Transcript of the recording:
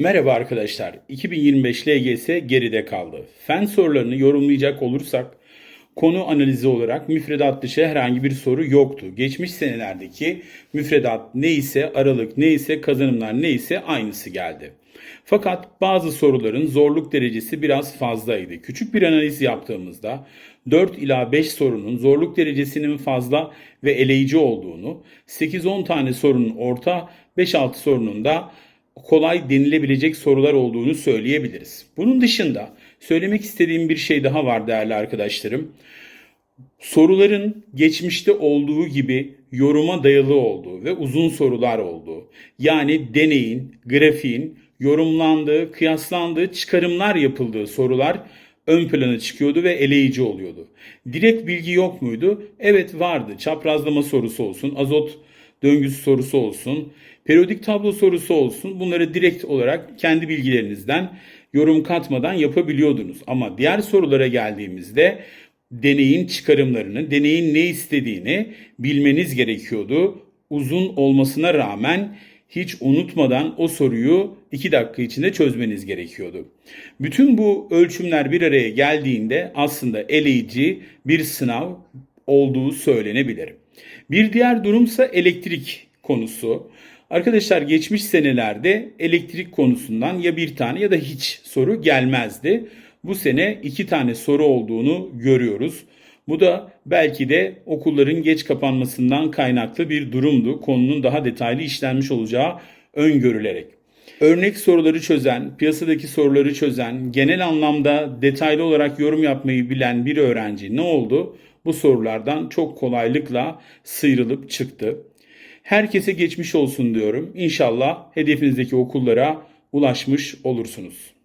Merhaba arkadaşlar. 2025 LGS geride kaldı. Fen sorularını yorumlayacak olursak konu analizi olarak müfredat dışı herhangi bir soru yoktu. Geçmiş senelerdeki müfredat neyse, aralık neyse, kazanımlar neyse aynısı geldi. Fakat bazı soruların zorluk derecesi biraz fazlaydı. Küçük bir analiz yaptığımızda 4 ila 5 sorunun zorluk derecesinin fazla ve eleyici olduğunu, 8-10 tane sorunun orta, 5-6 sorunun da kolay denilebilecek sorular olduğunu söyleyebiliriz. Bunun dışında söylemek istediğim bir şey daha var değerli arkadaşlarım. Soruların geçmişte olduğu gibi yoruma dayalı olduğu ve uzun sorular olduğu, yani deneyin, grafiğin yorumlandığı, kıyaslandığı, çıkarımlar yapıldığı sorular ön plana çıkıyordu ve eleyici oluyordu. Direkt bilgi yok muydu? Evet vardı. Çaprazlama sorusu olsun, azot döngüsü sorusu olsun, periyodik tablo sorusu olsun. Bunları direkt olarak kendi bilgilerinizden yorum katmadan yapabiliyordunuz. Ama diğer sorulara geldiğimizde deneyin çıkarımlarını, deneyin ne istediğini bilmeniz gerekiyordu. Uzun olmasına rağmen hiç unutmadan o soruyu 2 dakika içinde çözmeniz gerekiyordu. Bütün bu ölçümler bir araya geldiğinde aslında eleyici bir sınav olduğu söylenebilir. Bir diğer durumsa elektrik konusu. Arkadaşlar geçmiş senelerde elektrik konusundan ya bir tane ya da hiç soru gelmezdi. Bu sene iki tane soru olduğunu görüyoruz. Bu da belki de okulların geç kapanmasından kaynaklı bir durumdu. Konunun daha detaylı işlenmiş olacağı öngörülerek. Örnek soruları çözen, piyasadaki soruları çözen, genel anlamda detaylı olarak yorum yapmayı bilen bir öğrenci ne oldu? Bu sorulardan çok kolaylıkla sıyrılıp çıktı. Herkese geçmiş olsun diyorum. İnşallah hedefinizdeki okullara ulaşmış olursunuz.